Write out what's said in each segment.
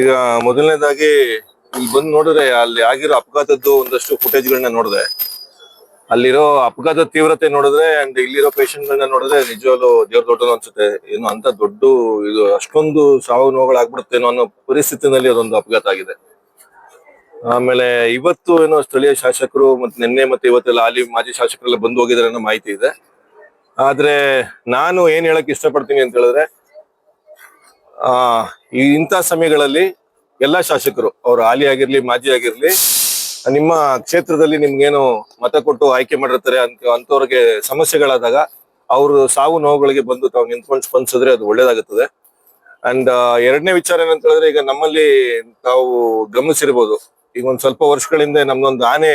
ಈಗ ಮೊದಲನೇದಾಗಿ ಇಲ್ಲಿ ಬಂದು ನೋಡಿದ್ರೆ ಅಲ್ಲಿ ಆಗಿರೋ ಅಪಘಾತದ್ದು ಒಂದಷ್ಟು ಫುಟೇಜ್ಗಳನ್ನ ನೋಡಿದೆ. ಅಲ್ಲಿರೋ ಅಪಘಾತ ತೀವ್ರತೆ ನೋಡಿದ್ರೆ ಅಂಡ್ ಇಲ್ಲಿರೋ ಪೇಷಂಟ್ ಗಳನ್ನ ನೋಡಿದ್ರೆ ನಿಜವಾಗ್ಲು ದೇವ್ರ ದೊಡ್ಡದು ಅನ್ಸುತ್ತೆ. ಏನು ಅಂತ ದೊಡ್ಡ ಇದು ಅಷ್ಟೊಂದು ಸಾವು ನೋವುಗಳಾಗ್ಬಿಡುತ್ತೇನೋ ಅನ್ನೋ ಪರಿಸ್ಥಿತಿನಲ್ಲಿ ಅದೊಂದು ಅಪಘಾತ ಆಗಿದೆ. ಆಮೇಲೆ ಇವತ್ತು ಏನೋ ಸ್ಥಳೀಯ ಶಾಸಕರು ಮತ್ತೆ ನಿನ್ನೆ ಮತ್ತೆ ಇವತ್ತೆಲ್ಲ ಅಲ್ಲಿ ಮಾಜಿ ಶಾಸಕರೆಲ್ಲ ಬಂದು ಹೋಗಿದಾರೆ ಅನ್ನೋ ಮಾಹಿತಿ ಇದೆ. ಆದ್ರೆ ನಾನು ಏನ್ ಹೇಳಕ್ ಇಷ್ಟಪಡ್ತೀನಿ ಅಂತ ಹೇಳಿದ್ರೆ, ಆ ಇಂಥ ಸಮಯಗಳಲ್ಲಿ ಎಲ್ಲಾ ಶಾಸಕರು, ಅವ್ರು ಹಾಲಿ ಆಗಿರ್ಲಿ, ಮಾಜಿ ಆಗಿರ್ಲಿ, ನಿಮ್ಮ ಕ್ಷೇತ್ರದಲ್ಲಿ ನಿಮ್ಗೇನು ಮತ ಕೊಟ್ಟು ಆಯ್ಕೆ ಮಾಡಿರ್ತಾರೆ ಅಂತ ಅಂತವ್ರಿಗೆ ಸಮಸ್ಯೆಗಳಾದಾಗ ಅವರು ಸಾವು ನೋವುಗಳಿಗೆ ಬಂದು ತಾವು ನಿಂತ್ಕೊಂಡು ಸ್ಪಂದಿಸಿದ್ರೆ ಅದು ಒಳ್ಳೇದಾಗುತ್ತದೆ. ಅಂಡ್ ಎರಡನೇ ವಿಚಾರ ಏನಂತ ಹೇಳಿದ್ರೆ ಈಗ ನಮ್ಮಲ್ಲಿ ತಾವು ಗಮನಿಸಿರ್ಬೋದು. ಈಗ ಒಂದ್ ಸ್ವಲ್ಪ ವರ್ಷಗಳಿಂದ ನಮ್ದೊಂದು ಆನೆ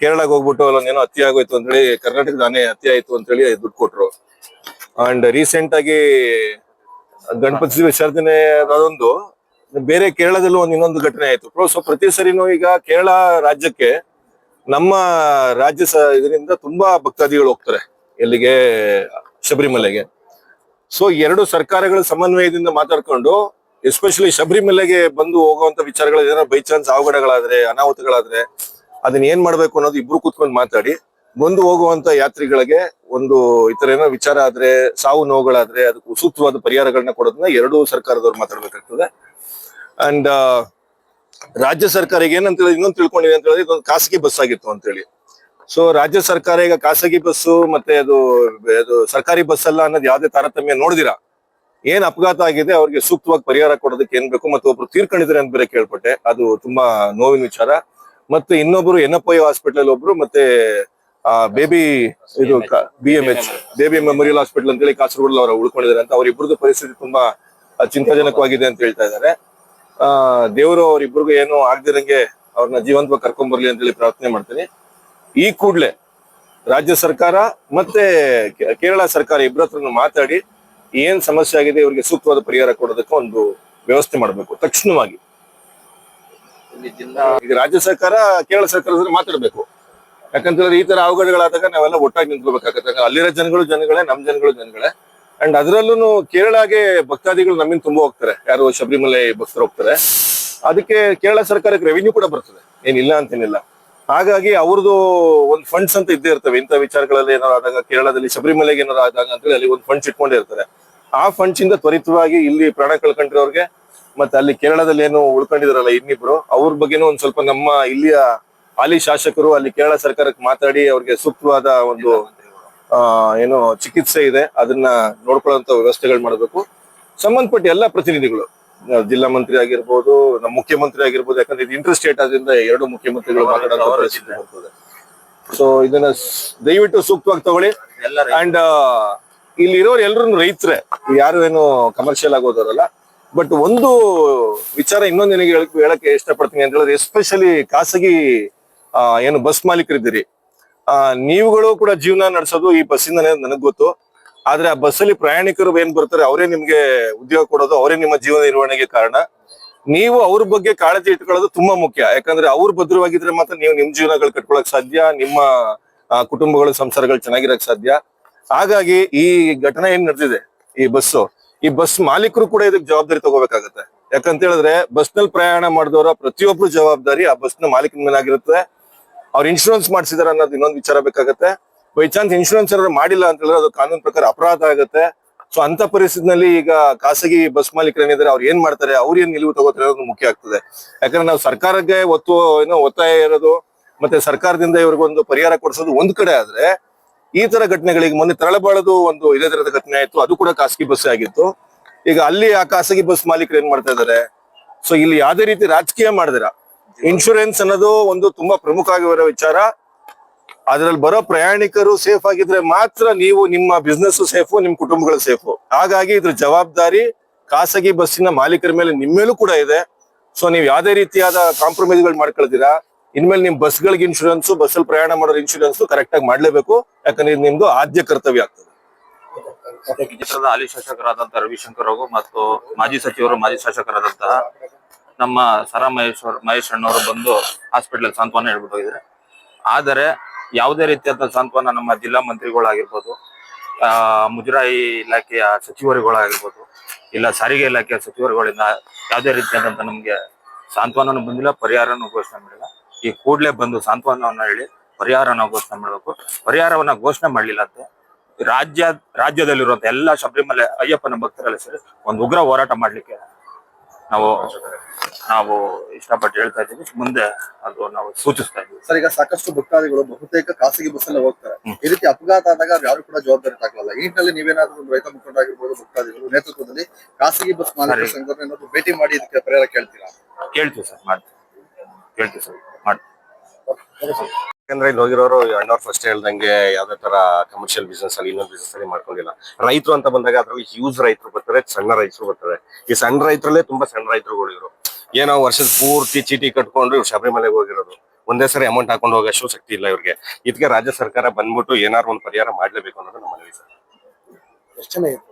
ಕೇರಳಕ್ಕೆ ಹೋಗ್ಬಿಟ್ಟು ಅಲ್ಲೊಂದೇನೋ ಹತ್ಯೆ ಆಗೋಯ್ತು ಅಂತ ಹೇಳಿ ಕರ್ನಾಟಕದ ಆನೆ ಹತ್ಯೆ ಆಯ್ತು ಅಂತ ಹೇಳಿ ದುಡ್ಡು ಕೊಟ್ರು. ಅಂಡ್ ರೀಸೆಂಟ್ ಆಗಿ ಗಣಪತಿ ವಿಸರ್ಜನೆ ಅದೊಂದು ಬೇರೆ ಕೇರಳದಲ್ಲೂ ಒಂದು ಇನ್ನೊಂದು ಘಟನೆ ಆಯ್ತು. ಸೊ ಪ್ರತಿ ಸರಿನೂ ಈಗ ಕೇರಳ ರಾಜ್ಯಕ್ಕೆ ನಮ್ಮ ರಾಜ್ಯ ಇದರಿಂದ ತುಂಬಾ ಭಕ್ತಾದಿಗಳು ಹೋಗ್ತಾರೆ ಎಲ್ಲಿಗೆ ಶಬರಿಮಲೆಗೆ. ಸೊ ಎರಡು ಸರ್ಕಾರಗಳ ಸಮನ್ವಯದಿಂದ ಮಾತಾಡ್ಕೊಂಡು ಎಸ್ಪೆಷಲಿ ಶಬರಿಮಲೆಗೆ ಬಂದು ಹೋಗುವಂತ ವಿಚಾರಗಳು ಏನಾದ್ರು ಬೈ ಚಾನ್ಸ್ ಅವಘಡಗಳಾದ್ರೆ, ಅನಾಹುತಗಳಾದ್ರೆ ಅದನ್ನ ಏನ್ ಮಾಡ್ಬೇಕು ಅನ್ನೋದು ಇಬ್ರು ಕೂತ್ಕೊಂಡು ಮಾತಾಡಿ. ಬಂದು ಹೋಗುವಂತ ಯಾತ್ರಿಗಳಿಗೆ ಒಂದು ಈ ತರ ಏನೋ ವಿಚಾರ ಆದ್ರೆ, ಸಾವು ನೋವುಗಳಾದ್ರೆ ಅದಕ್ಕೆ ಸೂಕ್ತವಾದ ಪರಿಹಾರಗಳನ್ನ ಕೊಡೋದನ್ನ ಎರಡೂ ಸರ್ಕಾರದವ್ರು ಮಾತಾಡ್ಬೇಕಾಗ್ತದೆ. ಅಂಡ್ ರಾಜ್ಯ ಸರ್ಕಾರ ಏನಂತ ಹೇಳಿ, ಇನ್ನೊಂದು ತಿಳ್ಕೊಂಡಿದೆ ಅಂತ ಹೇಳಿದ್ರೆ ಇದೊಂದು ಖಾಸಗಿ ಬಸ್ ಆಗಿತ್ತು ಅಂತ ಹೇಳಿ. ಸೊ ರಾಜ್ಯ ಸರ್ಕಾರ ಈಗ ಖಾಸಗಿ ಬಸ್ಸು ಮತ್ತೆ ಅದು ಅದು ಸರ್ಕಾರಿ ಬಸ್ ಅಲ್ಲ ಅನ್ನೋದು ಯಾವುದೇ ತಾರತಮ್ಯ ನೋಡಿದಿರಾ? ಏನ್ ಅಪಘಾತ ಆಗಿದೆ, ಅವ್ರಿಗೆ ಸೂಕ್ತವಾಗಿ ಪರಿಹಾರ ಕೊಡೋದಕ್ಕೆ ಏನ್ ಬೇಕು, ಮತ್ತೆ ಒಬ್ರು ತೀರ್ಕೊಂಡಿದ್ರೆ ಅಂತ ಬೇರೆ ಕೇಳ್ಪಟ್ಟೆ. ಅದು ತುಂಬಾ ನೋವಿನ ವಿಚಾರ. ಮತ್ತೆ ಇನ್ನೊಬ್ರು ಎನ್ ಎಫ್ ಐ ಹಾಸ್ಪಿಟಲ್ ಒಬ್ರು ಮತ್ತೆ ಬೇಬಿ ಇದು B M H baby memorial hospital ಅಂತ ಹೇಳಿ ಅವರು ಉಳ್ಕೊಂಡಿದ್ದಾರೆ ಅಂತ ಅವ್ರಿಬ್ರದ್ದು ಪರಿಸ್ಥಿತಿ ತುಂಬಾ ಚಿಂತಾಜನಕವಾಗಿದೆ ಅಂತ ಹೇಳ್ತಾ ಇದ್ದಾರೆ. ಆ, ದೇವರು ಅವರಿಬ್ರಿಗೂ ಏನು ಆಗದಿರಂಗೆ ಅವ್ರನ್ನ ಜೀವಂತವಾಗಿ ಕರ್ಕೊಂಡ್ ಬರ್ಲಿ ಅಂತ ಹೇಳಿ ಪ್ರಾರ್ಥನೆ ಮಾಡ್ತೀನಿ. ಈ ಕೂಡ್ಲೆ ರಾಜ್ಯ ಸರ್ಕಾರ ಮತ್ತೆ ಕೇರಳ ಸರ್ಕಾರ ಇಬ್ಬರ ಮಾತಾಡಿ ಏನ್ ಸಮಸ್ಯೆ ಆಗಿದೆ, ಇವರಿಗೆ ಸೂಕ್ತವಾದ ಪರಿಹಾರ ಕೊಡೋದಕ್ಕೆ ಒಂದು ವ್ಯವಸ್ಥೆ ಮಾಡಬೇಕು. ತಕ್ಷಣವಾಗಿ ಈಗ ರಾಜ್ಯ ಸರ್ಕಾರ, ಕೇರಳ ಸರ್ಕಾರದ ಮಾತಾಡಬೇಕು. ಯಾಕಂತಂದ್ರೆ ಈ ತರ ಅವಘಡಗಳಾದಾಗ ನಾವೆಲ್ಲ ಒಟ್ಟಾಗಿ ನಿಂತ್ಕೋಬೇಕಾಗತ್ತೆ ಅಲ್ಲಿರೋ ಜನಗಳು ಜನಗಳೇ, ನಮ್ ಜನಗಳು ಜನಗಳೇ. ಅಂಡ್ ಅದರಲ್ಲೂ ಕೇರಳಗೆ ಭಕ್ತಾದಿಗಳು ನಮ್ಮಿಂದ ತುಂಬಾ ಹೋಗ್ತಾರೆ. ಯಾರು ಶಬರಿಮಲೆ ಭಕ್ತರು ಹೋಗ್ತಾರೆ. ಅದಕ್ಕೆ ಕೇರಳ ಸರ್ಕಾರಕ್ಕೆ ರೆವಿನ್ಯೂ ಕೂಡ ಬರ್ತದೆ. ಏನಿಲ್ಲ ಅಂತೇನಿಲ್ಲ. ಹಾಗಾಗಿ ಅವ್ರದ್ದು ಒಂದು ಫಂಡ್ಸ್ ಅಂತ ಇದ್ದೇ ಇರ್ತವೆ. ಇಂಥ ವಿಚಾರಗಳಲ್ಲಿ ಏನಾದ್ರು ಆದಾಗ ಕೇರಳದಲ್ಲಿ ಶಬರಿಮಲೆಗೆ ಏನಾದ್ರು ಆದಾಗ ಅಂತೇಳಿ ಅಲ್ಲಿ ಒಂದು ಫಂಡ್ಸ್ ಇಟ್ಕೊಂಡಿರ್ತಾರೆ. ಆ ಫಂಡ್ಸ್ ಇಂದ ತ್ವರಿತವಾಗಿ ಇಲ್ಲಿ ಪ್ರಾಣ ಕಳ್ಕೊಂಡಿರೋರ್ಗೆ ಮತ್ತೆ ಅಲ್ಲಿ ಕೇರಳದಲ್ಲಿ ಏನು ಉಳ್ಕೊಂಡಿದಾರಲ್ಲ ಇನ್ನಿಬ್ರು ಅವ್ರ ಬಗ್ಗೆನೂ ಒಂದ್ ಸ್ವಲ್ಪ ನಮ್ಮ ಇಲ್ಲಿಯ ಹಾಲಿ ಶಾಸಕರು ಅಲ್ಲಿ ಕೇರಳ ಸರ್ಕಾರಕ್ಕೆ ಮಾತಾಡಿ ಅವ್ರಿಗೆ ಸೂಕ್ತವಾದ ಒಂದು ಆ ಏನು ಚಿಕಿತ್ಸೆ ಇದೆ ಅದನ್ನ ನೋಡ್ಕೊಳ್ಳುವಂತ ವ್ಯವಸ್ಥೆಗಳು ಮಾಡಬೇಕು. ಸಂಬಂಧಪಟ್ಟ ಎಲ್ಲಾ ಪ್ರತಿನಿಧಿಗಳು ಜಿಲ್ಲಾ ಮಂತ್ರಿ ಆಗಿರ್ಬೋದು ನಮ್ಮ ಮುಖ್ಯಮಂತ್ರಿ ಆಗಿರ್ಬೋದು ಯಾಕಂದ್ರೆ ಇದು ಇಂಟರ್ ಸ್ಟೇಟ್ ಆದ್ರಿಂದ ಎರಡು ಮುಖ್ಯಮಂತ್ರಿಗಳು ಮಾತಾಡೋ ಪರಿಸ್ಥಿತಿ ಬರ್ತದೆ ಸೊ ಇದನ್ನ ದಯವಿಟ್ಟು ಸೂಕ್ತವಾಗಿ ತಗೊಳ್ಳಿ. ಅಂಡ್ ಇಲ್ಲಿ ಇರೋರು ಎಲ್ರು ರೈತರೇ ಯಾರು ಏನು ಕಮರ್ಷಿಯಲ್ ಆಗೋದವರಲ್ಲ ಬಟ್ ಒಂದು ವಿಚಾರ ಇನ್ನೊಂದು ನಿನಗೆ ಹೇಳಕ್, ಹೇಳಕ್ಕೆ ಇಷ್ಟಪಡ್ತೀನಿ ಅಂತ ಹೇಳಿದ್ರೆ ಎಸ್ಪೆಷಲಿ ಖಾಸಗಿ ಏನು ಬಸ್ ಮಾಲೀಕರಿದ್ದೀರಿ. ಆ, ನೀವುಗಳು ಕೂಡ ಜೀವನ ನಡೆಸೋದು ಈ ಬಸ್ಸಿಂದನೇ ನನಗ್ ಗೊತ್ತು. ಆದ್ರೆ ಆ ಬಸ್ಸಲ್ಲಿ ಪ್ರಯಾಣಿಕರು ಏನ್ ಬರ್ತಾರೆ, ಅವರೇ ನಿಮ್ಗೆ ಉದ್ಯೋಗ ಕೊಡೋದು, ಅವರೇ ನಿಮ್ಮ ಜೀವನ ನಿರ್ವಹಣೆಗೆ ಕಾರಣ. ನೀವು ಅವ್ರ ಬಗ್ಗೆ ಕಾಳಜಿ ಇಟ್ಕೊಳ್ಳೋದು ತುಂಬಾ ಮುಖ್ಯ. ಯಾಕಂದ್ರೆ ಅವ್ರು ಭದ್ರವಾಗಿದ್ರೆ ಮಾತ್ರ ನೀವು ನಿಮ್ ಜೀವನಗಳು ಕಟ್ಕೊಳಕ್ ಸಾಧ್ಯ, ನಿಮ್ಮ ಕುಟುಂಬಗಳು, ಸಂಸಾರಗಳು ಚೆನ್ನಾಗಿರಕ್ ಸಾಧ್ಯ. ಹಾಗಾಗಿ ಈ ಘಟನೆ ಏನ್ ನಡೆದಿದೆ, ಈ ಬಸ್ಸು ಈ ಬಸ್ ಮಾಲೀಕರು ಕೂಡ ಇದಕ್ಕೆ ಜವಾಬ್ದಾರಿ ತಗೋಬೇಕಾಗತ್ತೆ. ಯಾಕಂತ ಹೇಳಿದ್ರೆ ಬಸ್ನಲ್ಲಿ ಪ್ರಯಾಣ ಮಾಡಿದವರ ಪ್ರತಿಯೊಬ್ರು ಜವಾಬ್ದಾರಿ ಆ ಬಸ್ನ ಮಾಲೀಕನ ಮೇಲೆ ಆಗಿರುತ್ತೆ ಅವ್ರು ಇನ್ಶೂರೆನ್ಸ್ ಮಾಡಿಸಿದಾರೆ ಅನ್ನೋದು ಇನ್ನೊಂದು ವಿಚಾರ ಬೇಕಾಗತ್ತೆ. ಬೈ ಚಾನ್ಸ್ ಇನ್ಶೂರೆನ್ಸ್ ಏನಾದ್ರು ಮಾಡಿಲ್ಲ ಅಂತ ಹೇಳಿದ್ರೆ ಅದು ಕಾನೂನು ಪ್ರಕಾರ ಅಪರಾಧ ಆಗುತ್ತೆ. ಸೊ ಅಂತ ಪರಿಸ್ಥಿತಿನಲ್ಲಿ ಈಗ ಖಾಸಗಿ ಬಸ್ ಮಾಲೀಕರು ಏನಿದ್ದಾರೆ ಅವ್ರು ಏನ್ ಮಾಡ್ತಾರೆ, ಅವ್ರು ಏನ್ ನಿಲುವು ತಗೋತಾರೆ ಅನ್ನೋದು ಮುಖ್ಯ ಆಗ್ತದೆ. ಯಾಕಂದ್ರೆ ನಾವು ಸರ್ಕಾರಕ್ಕೆ ಒತ್ತು, ಏನೋ ಒತ್ತಾಯ ಇರೋದು, ಮತ್ತೆ ಸರ್ಕಾರದಿಂದ ಇವ್ರಿಗೊಂದು ಪರಿಹಾರ ಕೊಡಿಸೋದು ಒಂದ್ ಕಡೆ ಆದ್ರೆ ಈ ತರ ಘಟನೆಗಳಿಗೆ ಮೊನ್ನೆ ತರಳಬಾಳದು ಒಂದು ಇದೇ ತರದ ಘಟನೆ ಆಯ್ತು. ಅದು ಕೂಡ ಖಾಸಗಿ ಬಸ್ ಆಗಿತ್ತು. ಈಗ ಅಲ್ಲಿ ಆ ಖಾಸಗಿ ಬಸ್ ಮಾಲೀಕರು ಏನ್ ಮಾಡ್ತಾ ಇದಾರೆ ಸೊ ಇಲ್ಲಿ ಯಾವ್ದೇ ರೀತಿ ರಾಜಕೀಯ ಮಾಡಿದಿರ? ಇನ್ಶೂರೆನ್ಸ್ ಅನ್ನೋದು ಒಂದು ತುಂಬಾ ಪ್ರಮುಖ ಆಗಿರೋ ವಿಚಾರ. ಅದ್ರಲ್ಲಿ ಬರೋ ಪ್ರಯಾಣಿಕರು ಸೇಫ್ ಆಗಿದ್ರೆ ಮಾತ್ರ ನೀವು ನಿಮ್ಮ ಬಿಸ್ನೆಸ್ ಸೇಫು ನಿಮ್ ಕುಟುಂಬಗಳು ಸೇಫು ಹಾಗಾಗಿ ಇದ್ರ ಜವಾಬ್ದಾರಿ ಖಾಸಗಿ ಬಸ್ಸಿನ ಮಾಲೀಕರ ಮೇಲೆ ನಿಮ್ಮೇಲೂ ಕೂಡ ಇದೆ. ಸೊ ನೀವು ಯಾವ್ದೇ ರೀತಿಯಾದ ಕಾಂಪ್ರಮೈಸ್ಗಳು ಮಾಡ್ಕೊಳ್ತೀರಾ ಇನ್ಮೇಲೆ ನಿಮ್ ಬಸ್ಗಳಿಗೆ ಇನ್ಶೂರೆನ್ಸ್ ಬಸ್ಸಲ್ಲಿ ಪ್ರಯಾಣ ಮಾಡೋ ಇನ್ಶೂರೆನ್ಸ್ ಕರೆಕ್ಟ್ ಆಗಿ ಮಾಡ್ಲೇಬೇಕು. ಯಾಕಂದ್ರೆ ನಿಮ್ದು ಆದ್ಯ ಕರ್ತವ್ಯ ಆಗ್ತದೆ. ಕ್ಷೇತ್ರದ ಹಾಲಿ ಶಾಸಕರಾದಂತಹ ರವಿಶಂಕರ್ ಅವರು ಮತ್ತು ಮಾಜಿ ಸಚಿವರು ಮಾಜಿ ಶಾಸಕರಾದಂತಹ ನಮ್ಮ ಸರ ಮಹೇಶ್ವರ್ ಮಹೇಶ್ ಅಣ್ಣವರು ಬಂದು ಹಾಸ್ಪಿಟಲ್ ಸಾಂತ್ವನ ಹೇಳ್ಬಿಟ್ಟು ಹೋಗಿದ್ದಾರೆ. ಆದರೆ ಯಾವುದೇ ರೀತಿಯಾದ ಸಾಂತ್ವನ ನಮ್ಮ ಜಿಲ್ಲಾ ಮಂತ್ರಿಗಳಾಗಿರ್ಬೋದು ಆ, ಮುಜರಾಯಿ ಇಲಾಖೆಯ ಸಚಿವರುಗಳಾಗಿರ್ಬೋದು ಇಲ್ಲ ಸಾರಿಗೆ ಇಲಾಖೆಯ ಸಚಿವರುಗಳಿಂದ ಯಾವುದೇ ರೀತಿಯಾದಂತ ನಮ್ಗೆ ಸಾಂತ್ವನೂ ಬಂದಿಲ್ಲ ಪರಿಹಾರನೂ ಘೋಷಣೆ ಮಾಡಿಲ್ಲ. ಈ ಕೂಡಲೇ ಬಂದು ಸಾಂತ್ವನವನ್ನ ಹೇಳಿ ಪರಿಹಾರನ ಘೋಷಣೆ ಮಾಡಬೇಕು. ಪರಿಹಾರವನ್ನ ಘೋಷಣೆ ಮಾಡ್ಲಿಲ್ಲ ಅಂತ ರಾಜ್ಯ ರಾಜ್ಯದಲ್ಲಿರುವಂತ ಎಲ್ಲಾ ಶಬರಿಮಲೆ ಅಯ್ಯಪ್ಪನ ಭಕ್ತರೆಲ್ಲ ಸೇರಿ ಒಂದು ಉಗ್ರ ಹೋರಾಟ ಮಾಡ್ಲಿಕ್ಕೆ ನಾವು ನಾವು ಇಷ್ಟಪಟ್ಟು ಹೇಳ್ತಾ ಇದ್ದೀವಿ. ಮುಂದೆ ಅದು ನಾವು ಸೂಚಿಸ್ತಾ ಇದ್ದೀವಿ. ಸರ್ ಈಗ ಸಾಕಷ್ಟು ಭಕ್ತಾದಿಗಳು ಬಹುತೇಕ ಖಾಸಗಿ ಬಸ್ ಅಲ್ಲೇ ಹೋಗ್ತಾರೆ. ಈ ರೀತಿ ಅಪಘಾತ ಆದಾಗ ಯಾರು ಕೂಡ ಜವಾಬ್ದಾರಿ ತಾಕಲ್ಲ ಈ ನಿಟ್ಟಿನಲ್ಲಿ ನೀವೇನಾದ್ರೂ ರೈತ ಮುಖಂಡರಾಗಿರ್ಬೋದು ಭಕ್ತಾದಿಗಳು ನೇತೃತ್ವದಲ್ಲಿ ಖಾಸಗಿ ಬಸ್ ಮಾಲೀಕರ. ಸಂಘಟನೆ ಭೇಟಿ ಮಾಡಿ ಇದಕ್ಕೆ ಪರಿಹಾರ ಕೇಳ್ತೀರಾ? ಕೇಳ್ತೀವಿ ಸರ್ ಮಾಡ್ತೀವಿ. ಕೇಳ್ತೀವಿ ಸರ್. ಯಾಕಂದ್ರೆ ಇಲ್ಲಿ ಹೋಗಿರೋರು ಅಣ್ಣವ್ರು ಫಸ್ಟ್ ಹೇಳ್ದಂಗೆ ಯಾವ್ದೇ ತರ ಕಮರ್ಷಿಯಲ್ ಬಿಸ್ನೆಸ್ ಅಲ್ಲಿ ಇನ್ನೊಂದು ಬಿಸ್ನೆಸ್ ಅಲ್ಲಿ ಮಾಡ್ಕೊಂಡಿಲ್ಲ. ರೈತರು ಅಂತ ಬಂದಾಗ ಅದ್ರಲ್ಲಿ ಯೂಸ್ ರೈತರು ಬರ್ತಾರೆ, ಸಣ್ಣ ರೈತರು ಬರ್ತಾರೆ. ಈ ಸಣ್ಣ ರೈತರಲ್ಲೇ ತುಂಬಾ ಸಣ್ಣ ರೈತರುಗಳು ಇವರು ಏನೋ ವರ್ಷದ ಪೂರ್ತಿ ಚೀಟಿ ಕಟ್ಕೊಂಡು ಇವ್ರು ಶಬರಿಮಲೆಗೆ ಹೋಗಿರೋದು. ಒಂದೇ ಸರಿ ಅಮೌಂಟ್ ಹಾಕೊಂಡು ಹೋಗೋಷ್ಟು ಶಕ್ತಿ ಇಲ್ಲ ಇವ್ರಿಗೆ. ಇದಕ್ಕೆ ರಾಜ್ಯ ಸರ್ಕಾರ ಬಂದ್ಬಿಟ್ಟು ಏನಾದ್ರು ಒಂದು ಪರಿಹಾರ ಮಾಡ್ಲೇಬೇಕು ಅನ್ನೋದು ನಮ್ಮ ಮನವಿ ಸರ್. ಎಷ್ಟು ಇದ್ರು?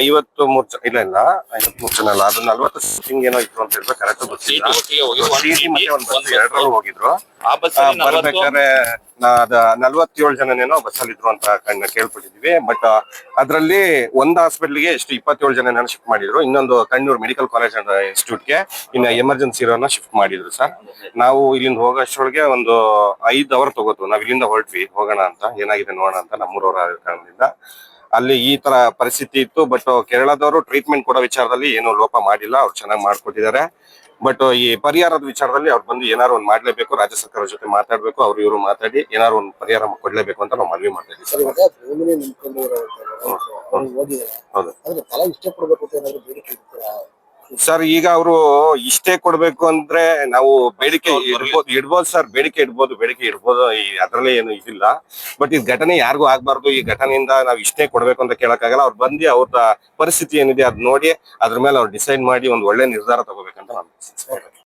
ಐವತ್ತು ಮೂರ್ ಜನ ಇಲ್ಲ ಇಲ್ಲ ಐವತ್ ಮೂರ್ ಜನ ಅಲ್ಲ ಅದು ನಲ್ವತ್ತು ಏನೋ ಇತ್ತು ಅಂತ ಹೇಳಿದ್ರೆ ಕರೆಕ್ಟ್ ಗೊತ್ತಿಲ್ಲ. ಮತ್ತೆ ಒಂದ್ ಬಸ್ ಎರಡರಲ್ಲೂ ಹೋಗಿದ್ರು. ಬರ್ಬೇಕಾದ್ರೆ ನಲ್ವತ್ತೇಳು ಜನನೇನೋ ಬಸ್ಸಲ್ಲಿ ಇದ್ರು ಅಂತ ಕಣ್ಣ ಕೇಳ್ಪಟ್ಟಿದ್ವಿ. ಬಟ್ ಅದ್ರಲ್ಲಿ ಒಂದ್ ಹಾಸ್ಪಿಟ್ಲಿಗೆ ಎಷ್ಟು ಇಪ್ಪತ್ತೇಳು ಜನ ಶಿಫ್ಟ್ ಮಾಡಿದ್ರು. ಇನ್ನೊಂದು ಕಣ್ಣೂರ್ ಮೆಡಿಕಲ್ ಕಾಲೇಜ್ ಅಂಡ್ ಇನ್ಸ್ಟಿಟ್ಯೂಟ್ಗೆ ಇನ್ನ ಎಮರ್ಜೆನ್ಸಿ ಇರೋನ ಶಿಫ್ಟ್ ಮಾಡಿದ್ರು ಸರ್. ನಾವು ಇಲ್ಲಿಂದ ಹೋಗೋಷ್ಟೊಳಗೆ ಒಂದು ಐದ್ ಅವರ್ ತಗೋತು. ನಾವ್ ಇಲ್ಲಿಂದ ಹೊರಟ್ವಿ. ಹೋಗೋಣ ಅಂತ. ಏನಾಗಿದೆ ನೋಡೋಣ ಅಂತ ನಮ್ಮೂರವರ ಕಾರಣದಿಂದ. ಅಲ್ಲಿ ಈ ತರ ಪರಿಸ್ಥಿತಿ ಇತ್ತು. ಬಟ್ ಕೇರಳದವರು ಟ್ರೀಟ್ಮೆಂಟ್ ಕೊಡೋ ವಿಚಾರದಲ್ಲಿ ಏನು ಲೋಪ ಮಾಡಿಲ್ಲ. ಅವ್ರು ಚೆನ್ನಾಗಿ ಮಾಡ್ಕೊಟ್ಟಿದ್ದಾರೆ. ಬಟ್ ಈ ಪರಿಹಾರದ ವಿಚಾರದಲ್ಲಿ ಅವ್ರು ಬಂದು ಏನಾರು ಒಂದು ಮಾಡ್ಲೇಬೇಕು. ರಾಜ್ಯ ಸರ್ಕಾರದ ಜೊತೆ ಮಾತಾಡ್ಬೇಕು. ಅವ್ರು ಇವರು ಮಾತಾಡಿ ಏನಾರು ಒಂದು ಪರಿಹಾರ ಕೊಡ್ಲೇಬೇಕು ಅಂತ ನಾವು ಮನವಿ ಮಾಡ್ತಾ ಇದ್ದೀವಿ. ಹೌದು. ಸರ್ ಈಗ ಅವರು ಇಷ್ಟೇ ಕೊಡ್ಬೇಕು ಅಂದ್ರೆ ನಾವು ಬೇಡಿಕೆ ಇಡ್ಬೋದು ಇಡ್ಬೋದು ಸರ್ ಬೇಡಿಕೆ ಇಡ್ಬೋದು ಬೇಡಿಕೆ ಇಡ್ಬೋದು ಈ ಅದ್ರಲ್ಲಿ ಏನು ಇದಿಲ್ಲ. ಬಟ್ ಈ ಘಟನೆ ಯಾರಿಗೂ ಆಗ್ಬಾರ್ದು ಈ ಘಟನೆಯಿಂದ ನಾವು ಇಷ್ಟೇ ಕೊಡ್ಬೇಕು ಅಂತ ಕೇಳಕ್ಕಾಗಲ್ಲ. ಅವ್ರು ಬಂದು ಅವ್ರ ಪರಿಸ್ಥಿತಿ ಏನಿದೆ ಅದ್ ನೋಡಿ ಅದ್ರ ಮೇಲೆ ಅವ್ರು ಡಿಸೈಡ್ ಮಾಡಿ ಒಂದ್ ಒಳ್ಳೆ ನಿರ್ಧಾರ ತಗೋಬೇಕಂತ ನಾನು